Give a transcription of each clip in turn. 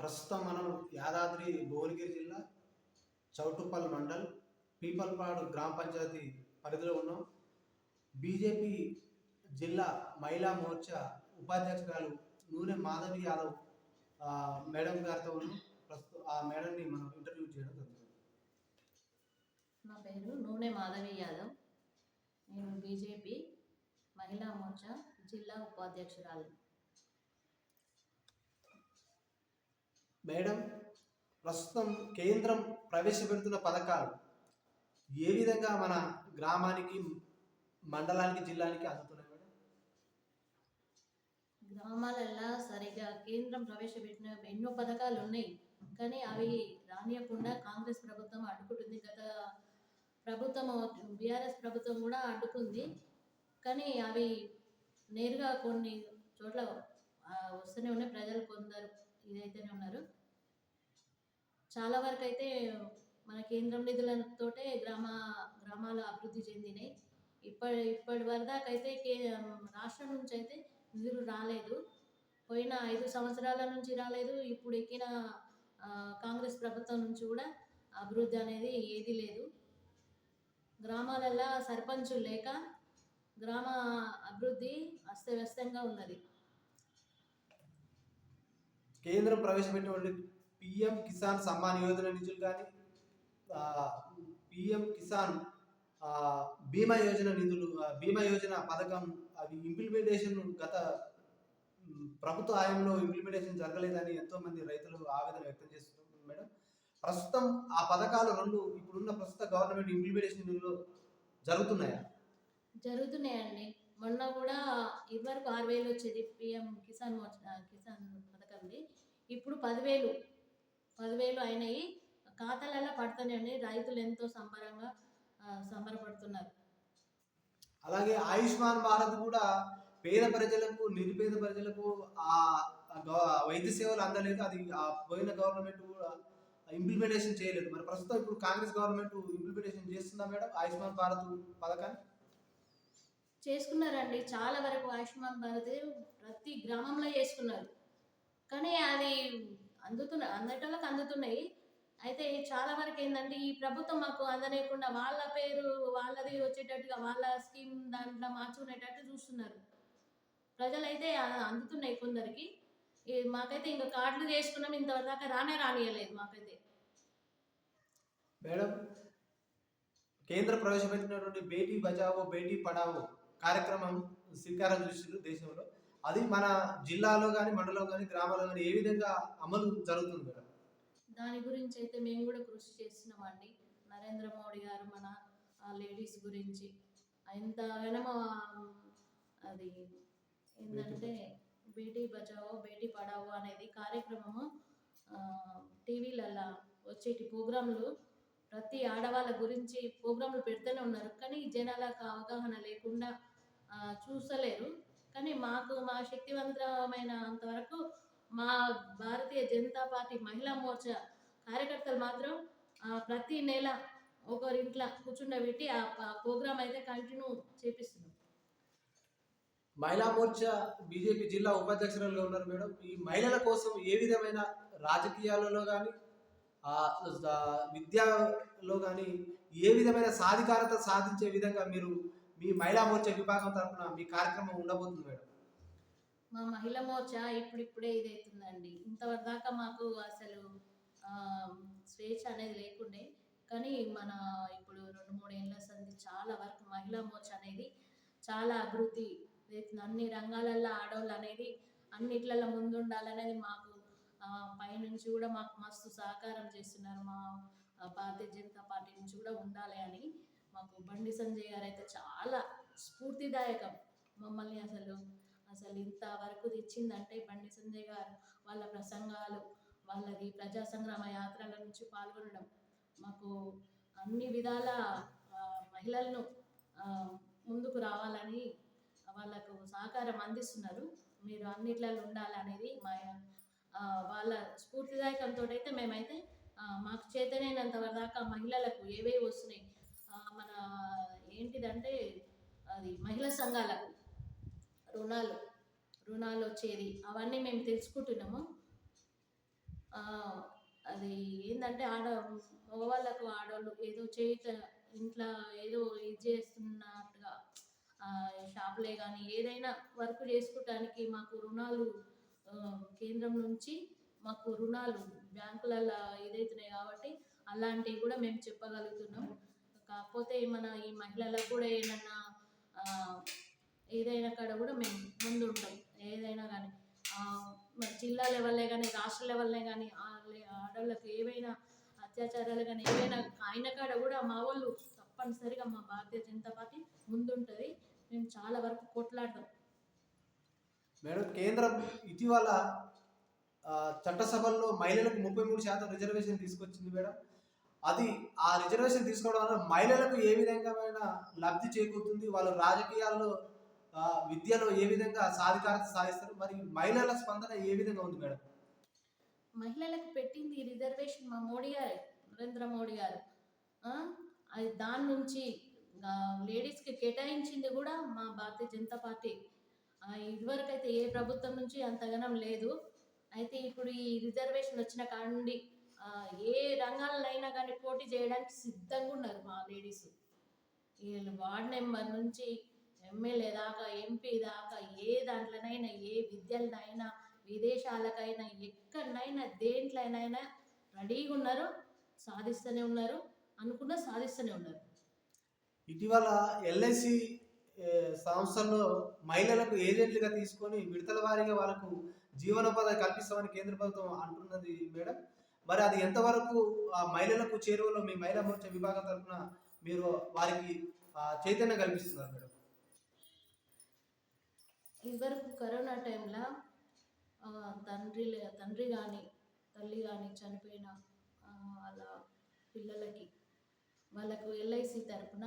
ప్రస్తుతం మనం యాదాద్రి భువనగిరి జిల్లా చౌటుప్పల్ మండల్ పీపల్పాడు గ్రామ పంచాయతీ పరిధిలో ఉన్నాం. బీజేపీ జిల్లా మహిళా మోర్చా ఉపాధ్యక్షురాలు నూనె మాధవి యాదవ్ మేడం గారితో ఉన్నాం. ప్రస్తుతం ఆ మేడంని మనం ఇంటర్వ్యూ చేయడం జరుగుతుంది. నా పేరు నూనె మాధవి యాదవ్. నేను బీజేపీ మహిళా మోర్చా జిల్లా ఉపాధ్యక్షురాలు. మేడం ప్రస్తుతం కేంద్రం ప్రవేశపెడుతున్న పథకాలు ఏ విధంగా మన గ్రామానికి మండలానికి జిల్లానికి అందుతున్నాయి మేడం? గ్రామాలల్లో సరిగా కేంద్రం ప్రవేశపెట్టిన ఎన్నో పథకాలు ఉన్నాయి. కానీ అవి రానియకుండా కాంగ్రెస్ ప్రభుత్వం అడ్డుకుంటుంది. గత ప్రభుత్వం బీఆర్ఎస్ ప్రభుత్వం కూడా అడ్డుకుంది. కానీ అవి నేరుగా కొన్ని చోట్ల వస్తూనే ఉన్నాయి. ప్రజలు కొందరు ఇదైతేనే ఉన్నారు. చాలా వరకు అయితే మన కేంద్రం నిధులతోటే గ్రామ గ్రామాలు అభివృద్ధి చెందినాయి. ఇప్పటి ఇప్పటి వరదాకైతే కే రాష్ట్రం నుంచి అయితే నిధులు రాలేదు. పోయిన ఐదు సంవత్సరాల నుంచి రాలేదు. ఇప్పుడు ఎక్కిన కాంగ్రెస్ ప్రభుత్వం నుంచి కూడా అభివృద్ధి అనేది ఏది లేదు. గ్రామాలల్లో సర్పంచులు లేక గ్రామ అభివృద్ధి అస్తవ్యస్తంగా ఉన్నది. కేంద్రం ప్రవేశపెట్టినటువంటి పిఎం కిసాన్ సమ్మాన్ యోజన నిధులు కానీ పిఎం కిసాన్ బీమా యోజన నిధులు బీమా యోజన పథకం అవి ఇంప్లిమెంటేషన్ గత ప్రభుత్వ హయాంలో ఇంప్లిమెంటేషన్ జరగలేదని ఎంతో మంది రైతులు ఆవేదన వ్యక్తం చేస్తున్నారు మేడం. ప్రస్తుతం ఆ పథకాలు రెండు ఇప్పుడున్న ప్రస్తుత గవర్నమెంట్ ఇంప్లిమెంటేషన్ నిధులు జరుగుతున్నాయా? జరుగుతున్నాయండి. మొన్న కూడా ఇదివరకు ఆరు వేలు వచ్చేది పిఎం కిసాన్ కిసాన్ పథకంది. ఇప్పుడు పదివేలు. పదివేలు అయినాయి. ఖాతాలలో పడుతున్నాయండి రైతులు ఎంతో సంబరంగా సంబరపడుతున్నారు. అలాగే ఆయుష్మాన్ భారత్ కూడా పేద ప్రజలకు నిరుపేద ప్రజలకు ఆ వైద్య సేవలు అందలేదు. అది ఆ పోయిన గవర్నమెంట్ కూడా ఇంప్లిమెంటేషన్ చేయలేదు. మరి ప్రస్తుతం ఇప్పుడు కాంగ్రెస్ గవర్నమెంట్ ఇంప్లిమెంటేషన్ చేస్తుందా మేడం ఆయుష్మాన్ భారత్ పథకాన్ని? చేసుకున్నారండి. చాలా వరకు ఆయుష్మాన్ భారత్ ప్రతి గ్రామంలో చేసుకున్నారు. కానీ అది అందుతున్న అందటోళ్ళకి అందుతున్నాయి. అయితే చాలా వరకు ఏంటంటే ఈ ప్రభుత్వం మాకు అందనేయకుండా వాళ్ళ పేరు వాళ్ళది వచ్చేటట్టుగా వాళ్ళ స్కీమ్ దాంట్లో మార్చుకునేటట్టు చూస్తున్నారు. ప్రజలైతే అందుతున్నాయి కొందరికి. మాకైతే ఇంకా కార్డులు చేసుకున్నాం ఇంతవరకు రానే రానియలేదు మాకైతే. మేడం కేంద్ర ప్రవేశపెట్టినటువంటి బేటీ బచావో బేటీ పడావో కార్యక్రమం శ్రీకారం చూసింది దేశంలో. అది మన జిల్లాలో కానీ మండలం కానీ గ్రామాల్లో కానీ ఏ విధంగా అమలు జరుగుతుంది మేడం? దాని గురించి అయితే మేము కూడా కృషి చేస్తున్నామండి. నరేంద్ర మోడీ గారు మన లేడీస్ గురించి. ఎంతగానో అది ఏంటంటే బేటీ బచావో బేటీ పడావో అనేది కార్యక్రమము టీవీలల్లా వచ్చేటి ప్రోగ్రాంలు ప్రతి ఆడవాళ్ళ గురించి ప్రోగ్రాంలు పెడుతూనే ఉన్నారు. కానీ జనాలకు అవగాహన లేకుండా చూసలేరు కానీ మాకు మా శక్తివంతమైన అంతవరకు మా భారతీయ జనతా పార్టీ మహిళా మోర్చా కార్యకర్తలు మాత్రం ప్రతి నెల ఒకరింట్లో కూర్చుండబెట్టి ఆ ప్రోగ్రామ్ అయితే కంటిన్యూ చేపిస్తున్నాం. మహిళా మోర్చా బీజేపీ జిల్లా ఉపాధ్యక్షురాలుగా ఉన్నారు మేడం. ఈ మహిళల కోసం ఏ విధమైన రాజకీయాలలో కానీ విద్యలో కానీ ఏ విధమైన సాధికారత సాధించే విధంగా మీరు మీ మహిళా మోర్చా విభాగం తరఫున మీ కార్యక్రమం ఉండబోతుంది మేడం. మా మహిళా మోర్చా ఇప్పుడిప్పుడే ఇదవుతుందండి ఇంతవరకు దాకా మాకు అసలు స్వేచ్ఛ అనేది లేకుండే. కానీ మన ఇప్పుడు రెండు మూడు ఏళ్ళ సంది చాలా వరకు మహిళా మోర్చా అనేది చాలా అభివృద్ధి చేస్తుంది. అన్ని రంగాలల్లో ఆడవాళ్ళు అనేది అన్నిట్లలో ముందుండాలనేది మాకు పైనుంచి కూడా మాకు మస్తు సహకారం చేస్తున్నారు మా భారతీయ జనతా పార్టీ నుంచి కూడా ఉండాలి అని. మాకు బండి సంజయ్ గారు అయితే చాలా స్ఫూర్తిదాయకం. మమ్మల్ని అసలు అసలు ఇంతవరకు తెచ్చిందంటే బండి సంజయ్ గారు వాళ్ళ ప్రసంగాలు వాళ్ళది ప్రజా సంగ్రామ యాత్రల నుంచి పాల్గొనడం. మాకు అన్ని విధాల మహిళలను ముందుకు రావాలని వాళ్ళకు సహకారం అందిస్తున్నారు. మీరు అన్నిట్లలో ఉండాలనేది మా వాళ్ళ స్ఫూర్తిదాయకంతో అయితే మేమైతే మాకు చేతనైనంత దాకా మహిళలకు ఏవేవి వస్తున్నాయి మన ఏంటిదంటే అది మహిళా సంఘాలకు రుణాలు రుణాలు వచ్చేది. అవన్నీ మేము తెలుసుకుంటున్నాము. అది ఏంటంటే ఆడ మగవాళ్ళకు ఆడవాళ్ళు ఏదో చేయట ఇంట్లో ఏదో ఇది చేస్తున్నట్టుగా షాపులే కానీ ఏదైనా వర్క్ చేసుకోవటానికి మాకు రుణాలు కేంద్రం నుంచి మాకు రుణాలు బ్యాంకులలో ఏదైతున్నాయి కాబట్టి అలాంటివి కూడా మేము చెప్పగలుగుతున్నాం కాకపోతే మన ఈ మహిళలకు కూడా ఏమన్నా ఏదైనా కాడ కూడా మేము ముందు ఉంటాం ఏదైనా కానీ మరి జిల్లా లెవెల్లే కానీ రాష్ట్ర లెవెల్నే కానీ ఆడవాళ్ళకి ఏవైనా అత్యాచారాలు కానీ ఏవైనా ఆయన కాడ కూడా మా వాళ్ళు తప్పనిసరిగా మా భారతీయ జనతా పార్టీ ముందుంటుంది. మేము చాలా వరకు కొట్లాడతాం. మేడం కేంద్రం ఇటీవల చట్టసభల్లో మహిళలకు ముప్పై మూడు శాతం రిజర్వేషన్ తీసుకొచ్చింది మేడం. అది ఆ రిజర్వేషన్ తీసుకోవడం వల్ల మహిళలకు ఏ విధంగామైన లబ్ధి చేకూరుతుంది? వాళ్ళు రాజకీయాల్లో విద్యలో ఏ విధంగా సాధికారత సాధిస్తారు? మరి మహిళల స్పందన ఏ విధంగా ఉంది మేడం? మహిళలకు పెట్టింది రిజర్వేషన్ మా మోడీ గారే నరేంద్ర మోడీ గారు. అది దాని నుంచి లేడీస్కి కేటాయించింది కూడా మా భారతీయ జనతా పార్టీ. ఇదివరకైతే ఏ ప్రభుత్వం నుంచి అంతగనం లేదు. అయితే ఇప్పుడు ఈ రిజర్వేషన్ వచ్చిన కాడ నుండి ఏ రంగాలైనా కానీ పోటీ చేయడానికి సిద్ధంగా ఉన్నారు మా లేడీస్. వీళ్ళు వార్డ్ నెంబర్ నుంచి ఎమ్మెల్యే దాకా ఎంపీ దాకా ఏ దాంట్లోనైనా ఏ విద్యలనైనా విదేశాలకైనా ఎక్కడనైనా దేంట్లోనైనా రెడీగా ఉన్నారు సాధిస్తూనే ఉన్నారు అనుకున్న సాధిస్తూనే ఉన్నారు. ఇటీవల ఎల్ఐసి సంస్థల్లో మహిళలకు ఏజెంట్లుగా తీసుకొని విడతల వారీగా వాళ్ళకు జీవనోపాధి కల్పిస్తామని కేంద్ర ప్రభుత్వం అంటున్నది మేడం. మరి అది ఎంతవరకు ఆ మహిళలకు చేరువలో మీ మహిళా మోర్చా విభాగం తరఫున మీరు వారికి చైతన్యం కల్పిస్తున్నారు మేడం? ఇదివరకు కరోనా టైంలో తండ్రి తండ్రి కానీ తల్లి కానీ చనిపోయిన అలా వాళ్ళ పిల్లలకి వాళ్ళకు ఎల్ఐసి తరపున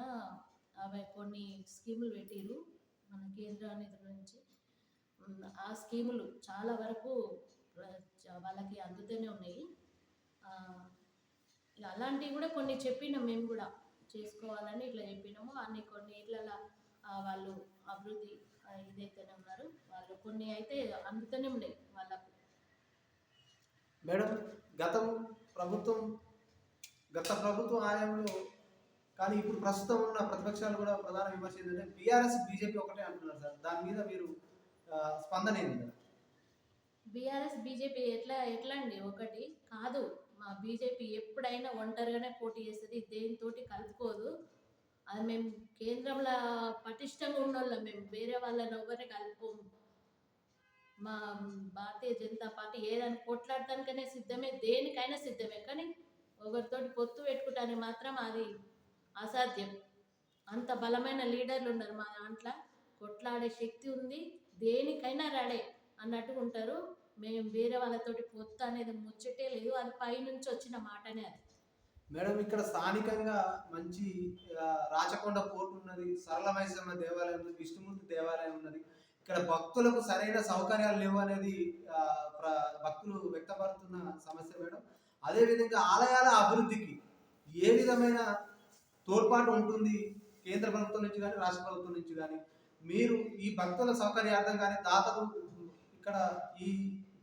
అవి కొన్ని స్కీములు పెట్టిరు మన కేంద్ర నుంచి. ఆ స్కీములు చాలా వరకు వాళ్ళకి అందుతూనే ఉన్నాయి. అలాంటివి కూడా కొన్ని చెప్పినాం మేము కూడా. చేసుకోవాలని ఇట్లా చెప్పినాము. అన్ని కొన్ని ఇట్లలో వాళ్ళు అభివృద్ధి ఇదైతేనే ఉన్నారు. వాళ్ళు కొన్ని అయితే అందుతూనే ఉన్నాయి వాళ్ళకు. మేడం గతం ప్రభుత్వం గత ప్రభుత్వం ఆయంలో కానీ ఇప్పుడు ప్రస్తుతం ఉన్న ప్రతిపక్షాలు కూడా ప్రధాన విమర్శ ఏంటంటే బీఆర్ఎస్ బీజేపీ ఒకటే అంటున్నారు సార్. దాని మీద మీరు స్పందన ఏంది బీఆర్ఎస్ బీజేపీ ఎట్లా ఎట్లా అండి? ఒకటి కాదు. మా బీజేపీ ఎప్పుడైనా ఒంటరిగానే పోటీ చేస్తుంది దేనితోటి కలుపుకోదు. అది మేము కేంద్రంలో పటిష్టంగా ఉన్నోళ్ళం మేము వేరే వాళ్ళని ఎవరిని కలుపుకోము. మా భారతీయ జనతా పార్టీ ఏదైనా కొట్లాడటానికైనా సిద్ధమే దేనికైనా సిద్ధమే కానీ ఒకరితోటి పొత్తు పెట్టుకుంటానికి మాత్రం అది అసాధ్యం. అంత బలమైన లీడర్లు ఉన్నారు మా దాంట్లో. కొట్లాడే శక్తి ఉంది దేనికైనా రెడీ అన్నట్టు ఉంటారు. మేము వేరే వాళ్ళతోటి పొత్తు అనేది ముచ్చటే లేదు. అది పైనుంచి వచ్చిన మాటనే అది. మేడం ఇక్కడ స్థానికంగా మంచి రాచకొండ పోర్టు ఉన్నది సరళమైసమ్మ దేవాలయం ఉన్నది విష్ణుమూర్తి దేవాలయం ఉన్నది. ఇక్కడ భక్తులకు సరైన సౌకర్యాలు లేవు అనేది ప్ర- భక్తులు వ్యక్తపడుతున్న సమస్య మేడం. అదేవిధంగా ఆలయాల అభివృద్ధికి ఏ విధమైన తోడ్పాటు ఉంటుంది? కేంద్ర ప్రభుత్వం నుంచి కానీ రాష్ట్ర ప్రభుత్వం నుంచి కానీ మీరు ఈ భక్తుల సౌకర్యార్థం కానీ దాతలు ఇక్కడ ఈ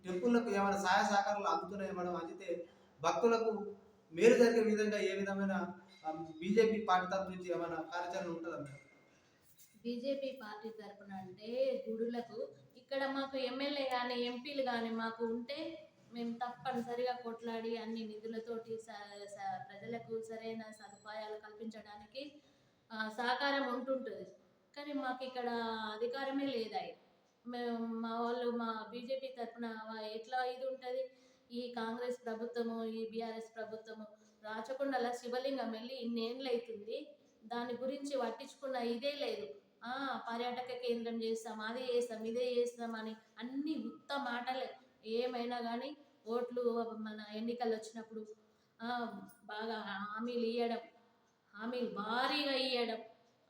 టెంపుల్లకు ఏమైనా సహాయ సహకారాలు అందుతున్నాయి మేడం? అందితే భక్తులకు మేలు జరిగే విధంగా ఏ విధమైన బీజేపీ పార్టీ తరపు నుంచి ఏమైనా కార్యాచరణ ఉంటుందా మేడం? బీజేపీ పార్టీ తరపున అంటే గుడులకు ఇక్కడ మాకు ఎమ్మెల్యే కానీ ఎంపీలు కానీ మాకు ఉంటే మేము తప్పనిసరిగా కొట్లాడి అన్ని నిధులతోటి ప్రజలకు సరైన సదుపాయాలు కల్పించడానికి సహకారం ఉంటుంటుంది. కానీ మాకు ఇక్కడ అధికారమే లేదాయి. మేము మా వాళ్ళు మా బీజేపీ తరఫున ఎట్లా ఇది ఉంటుంది? ఈ కాంగ్రెస్ ప్రభుత్వము ఈ బీఆర్ఎస్ ప్రభుత్వము రాచకొండల శివలింగం వెళ్ళి ఇన్నేళ్ళైతుంది దాని గురించి పట్టించుకున్న ఇదే లేదు. ఆ పర్యాటక కేంద్రం చేస్తాం అదే చేస్తాం ఇదే చేస్తాం అని అన్ని ఉత్త మాటలే. ఏమైనా కానీ ఓట్లు మన ఎన్నికలు వచ్చినప్పుడు బాగా హామీలు ఇవ్వడం హామీలు భారీగా ఇవ్వడం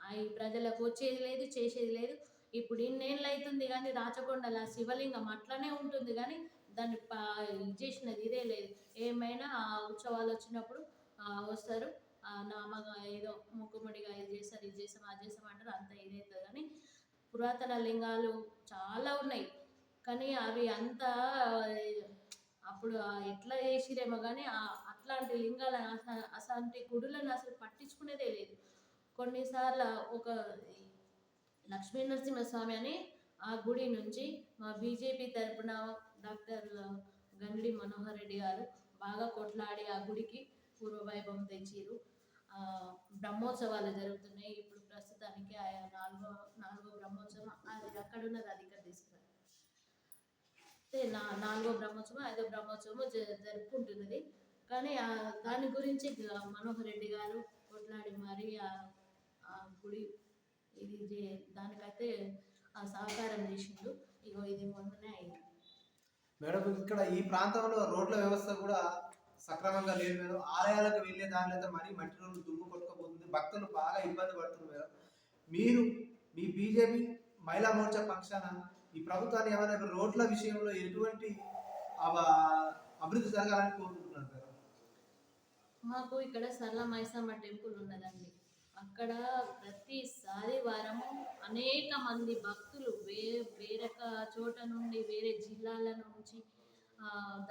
అవి ప్రజలకు వచ్చేది లేదు చేసేది లేదు. ఇప్పుడు ఇన్నేళ్ళు అవుతుంది కానీ రాచకొండల శివలింగం అట్లనే ఉంటుంది కానీ దాన్ని ఇది చేసినది ఇదే లేదు. ఏమైనా ఆ ఉత్సవాలు వచ్చినప్పుడు వస్తారు. నామగా ఏదో ముక్కుముడిగా ఇది చేస్తారు ఇది చేసాం అది చేసాం అంటారు అంత ఇదవుతుంది కానీ పురాతన లింగాలు చాలా ఉన్నాయి. కానీ అవి అంత అప్పుడు ఎట్లా చేసిరేమో కానీ అట్లాంటి లింగాలను అసలు గుడులను అసలు పట్టించుకునేదే లేదు. కొన్నిసార్లు ఒక లక్ష్మీ నరసింహస్వామి అని ఆ గుడి నుంచి మా బీజేపీ తరపున డాక్టర్ గంగిడి మనోహర్ రెడ్డి గారు బాగా కొట్లాడి ఆ గుడికి పూర్వవైభవం తెచ్చిరు. బ్రహ్మోత్సవాలు జరుగుతున్నాయి. ఇప్పుడు ప్రస్తుతానికి ఆ నాలుగో నాలుగో బ్రహ్మోత్సవం అది అక్కడున్నది అది ఇక్కడ తీసుకురా అయితే నా నాలుగో బ్రహ్మోత్సవం ఐదో బ్రహ్మోత్సవం జ- జరుపుకుంటున్నది. కానీ ఆ దాని గురించి మనోహర్ రెడ్డి గారు కొట్లాడి మరి ఆ గుడి ఇది దానికైతే ఆ సహకారం చేసిండు. ఇగో ఇది మొన్ననే అయింది. మేడం ఇక్కడ ఈ ప్రాంతంలో రోడ్ల వ్యవస్థ కూడా సక్రమంగా లేదు మేడం. ఆలయాలకు వెళ్ళే దానిలో మరీ మట్టి రోడ్లు దుమ్ము కొట్టుకోపోతుంది. భక్తులు బాగా ఇబ్బంది పడుతున్నారు మేడం. మీరు మీ బీజేపీ మహిళా మోర్చా పక్షాన ఈ ప్రభుత్వాన్ని ఏమైనా రోడ్ల విషయంలో ఎటువంటి అభివృద్ధి జరగాలని కోరుకుంటున్నారు మేడం? మాకు ఇక్కడ సరళ మైసమ్మ టెంపుల్ ఉన్నదండి. అక్కడ ప్రతిసారి వారము అనేక మంది భక్తులు వే వేరొక చోట నుండి వేరే జిల్లాల నుంచి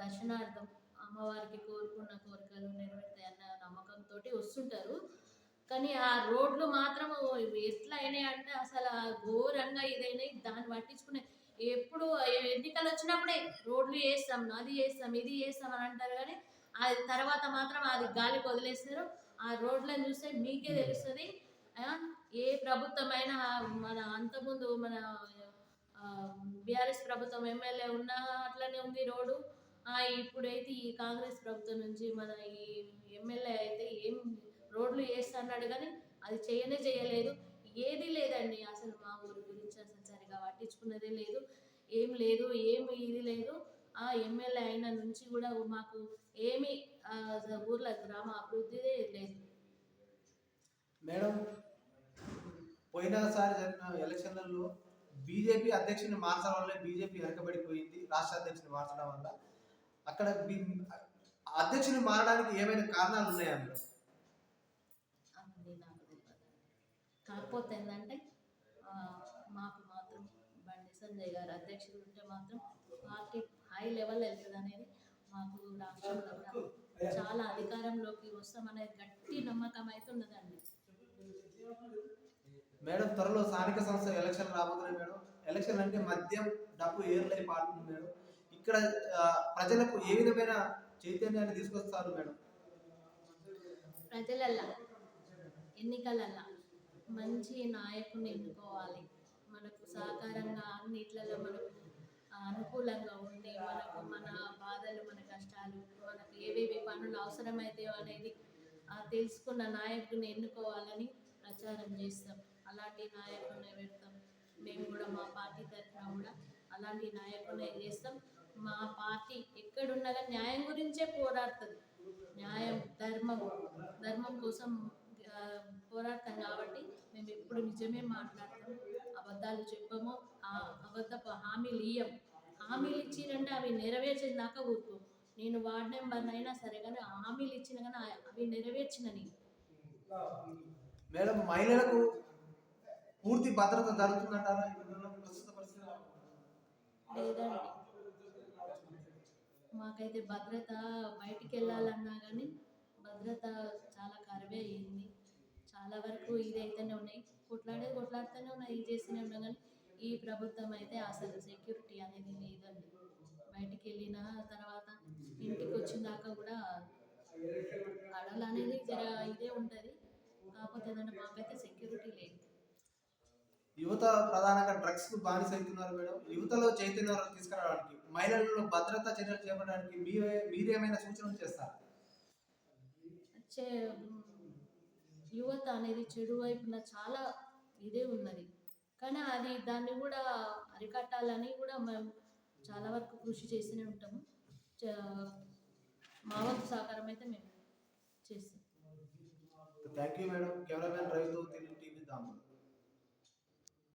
దర్శనార్థం అమ్మవారికి కోరుకున్న కోరికలు నెరవేరుతాయన్న నమ్మకంతో వస్తుంటారు. కానీ ఆ రోడ్లు మాత్రము ఎట్లా అయినాయి అంటే అసలు ఆ ఘోరంగా ఇదైనాయి. దాన్ని పట్టించుకునే ఎప్పుడు ఎన్నికలు వచ్చినప్పుడే రోడ్లు వేస్తాం అది వేస్తాం ఇది చేస్తాం అని అంటారు కానీ అది తర్వాత మాత్రం అది గాలికి వదిలేస్తారు. ఆ రోడ్లను చూస్తే మీకే తెలుస్తుంది. ఆ, ఏ ప్రభుత్వమైనా మన అంతకుముందు మన బీఆర్ఎస్ ప్రభుత్వం ఎమ్మెల్యే ఉన్నా అట్లనే ఉంది రోడ్డు. ఇప్పుడైతే ఈ కాంగ్రెస్ ప్రభుత్వం నుంచి మన ఈ ఎమ్మెల్యే అయితే ఏం రోడ్లు వేస్తున్నాడు కానీ అది చేయనే చేయలేదు. ఏది లేదండి అసలు మా ఊరి గురించి అసలు సరిగా పట్టించుకున్నదే లేదు. ఏం లేదు ఏం ఇది లేదు. ఆ ఎమ్మెల్యే అయిన నుంచి కూడా మాకు ఏమి ఊర్ల గ్రామ అభివృద్ధిదే లేదు. మేడం పోయినసారి జరిగిన ఎలక్షన్లలో బీజేపీ అధ్యక్షుని మార్చడం వల్ల బీజేపీ వెనకబడిపోయింది రాష్ట్ర అధ్యక్షుని మార్చడం వల్ల. అక్కడ అధ్యక్షుని మారడానికి ఏమైనా కారణాలు ఉన్నాయా కాకపోతే ఏంటంటే మాకు మాత్రం బండి సంజయ్ గారు అధ్యక్షుడు ఉంటే మాత్రం పార్టీ హై లెవెల్ వెళ్తుంది అనేది మాకు రాష్ట్రంలో కూడా చాలా అధికారంలోకి వస్తామనేది గట్టి నమ్మకం అయితే ఉన్నదండి. మేడం త్వరలో స్థానిక సంస్థ ఎలక్షన్ రాబోతున్నాయి మేడం. ఎలక్షన్ అంటే మద్యం డబ్బు ఏర్లై పాడుతుంది మేడం. ఇక్కడ ప్రజలకు ఏ విధమైన చైతన్యాన్ని తీసుకొస్తారు మేడం? ప్రజలల్లా ఎన్నికలల్లా మంచి నాయకుని ఎన్నుకోవాలి. మనకు సహకారంగా అన్నిట్లలో మనకు ఆ, అనుకూలంగా ఉండి మనకు మన బాధలు మన కష్టాలు మనకు ఏవేవి పనులు అవసరమైతాయో అనేది తెలుసుకున్న నాయకుని ఎన్నుకోవాలని ప్రచారం చేస్తాం. అలాంటి నాయకుని పెడతాం. మేము కూడా మా పార్టీ తరఫున కూడా అలాంటి నాయకునే చేస్తాం. మా పార్టీ ఎక్కడున్నా కానీ న్యాయం గురించే పోరాడుతుంది. న్యాయం ధర్మం ధర్మం కోసం పోరాడతాం కాబట్టి మేము ఎప్పుడు నిజమే మాట్లాడతాం. అబద్ధాలు చెప్పము. ఆ అబద్ధపు హామీలు ఇయ్యం హామీలు ఇచ్చిరంటే అవి నెరవేర్చిన దాకా ఊరుకో. నేను వార్డ్ నెంబర్ అయినా సరే కానీ హామీలు ఇచ్చిన కానీ అవి నెరవేర్చిన నేను మేడం మహిళలకు పూర్తి భద్రత జరుగుతుందంటారా? లేదండి. మాకైతే భద్రత బయటికి వెళ్ళాలన్నా కానీ భద్రత చాలా కరువే అయ్యింది చాలా వరకు ఇదైతేనే ఉన్నాయి. కొట్లాడేది కొట్లాడుతూనే ఉన్నాయి. ఇది చేస్తూనే ఉన్నాం కానీ ఈ ప్రభుత్వం అయితే అసలు సెక్యూరిటీ అనేది లేదండి. బయటికి వెళ్ళిన తర్వాత ఇంటికి వచ్చిన దాకా కూడా అడలు అనేది జర ఇదే ఉంటుంది. కాకపోతే మాకైతే సెక్యూరిటీ లేదు. యువత ప్రధానంగా డ్రగ్స్కు బానిస అవుతున్నారు మేడం. యువతలో చైతన్యం తీసుకురావడానికి మహిళలలో భద్రతా చర్యలు చేపట్టడానికి మీరే మీరేమైనా సూచనలు చేస్తారా? యువత అనేది చెడు వైపున చాలా ఇదే ఉన్నది. కానీ అది దాన్ని కూడా అరికట్టాలని కూడా మేము చాలా వరకు కృషి చేస్తూనే ఉంటాము. చ- మా వంతు సహకారం అయితే మేము చేస్తాం. Thank you madam. కెమెరామెన్ రైతు తెలుగు టీవీ దాము